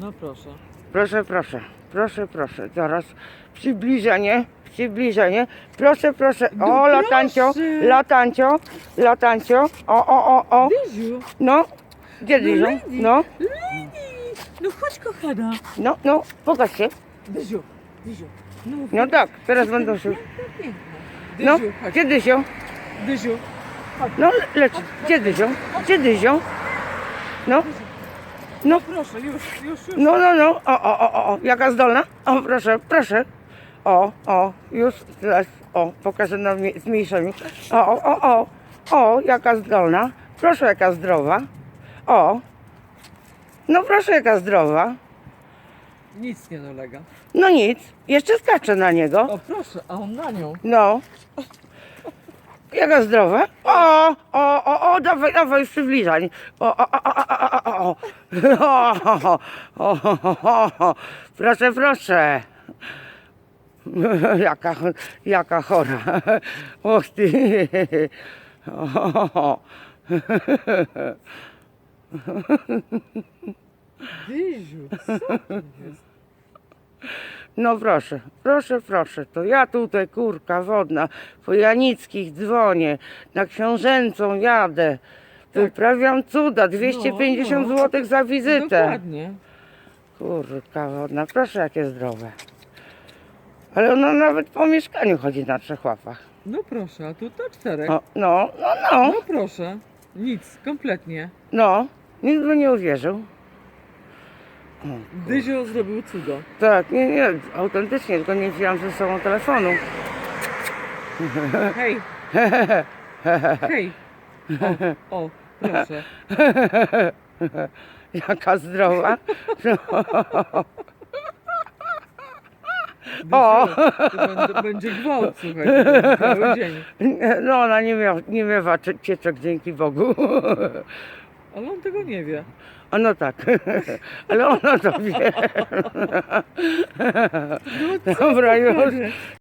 No proszę. Proszę, proszę, proszę, proszę. Zaraz przybliżenie, przybliżenie. Proszę, proszę. O, No latancio, proszę. latancio, latancio. O, o, o, o. Dyziu, No, gdzie No, dyżą? lady. No, Lady, no chodź kochana. no, no, pokaż się. Dyziu, Dyziu. No, No tak, teraz będą się. No, Dyziu, gdzie dyzią? Dyziu, No, lecz, gdzie dyzią? Gdzie dyzią? No, no, proszę, już, już, już. no, no, no. O, o, o, o, o, jaka zdolna? O, proszę, proszę. O, o, już teraz, o, pokażę na mie- zmniejszeniu. O, o, o, o, o, jaka zdolna. Proszę, jaka zdrowa. O, no proszę, jaka zdrowa. Nic nie dolega. No nic, jeszcze skaczę na niego. O proszę, a on na nią. No. Jaka zdrowa? O, o, o, o, dawaj, dawaj, przybliżaj. O, o, o, o, o, o, o, o. O, o. Proszę, proszę. Jaka, jaka chora. Och ty. O, co? No proszę, proszę, proszę, to ja tutaj kurka wodna po Janickich dzwonię, na Książęcą jadę, wyprawiam cuda, 250 no. zł za wizytę. Dokładnie. Kurka wodna, proszę jakie zdrowe. Ale ona nawet po mieszkaniu chodzi na trzech łapach. No proszę, a tu to czterech. O, no, no, no, No proszę. Nic, kompletnie. no, nikt by nie uwierzył. Dyzio zrobił cudo. tak, nie, nie, autentycznie, tylko nie wziąłem ze sobą telefonu. Hej. Hej. O, o, proszę. Jaka zdrowa. O! To będzie, gwałt, słuchaj, cały dzień. No ona nie, mia, nie miewa cie- cieczek dzięki Bogu. Ale on tego nie wie. A no tak, ale ona to wie. No co Dobra, już.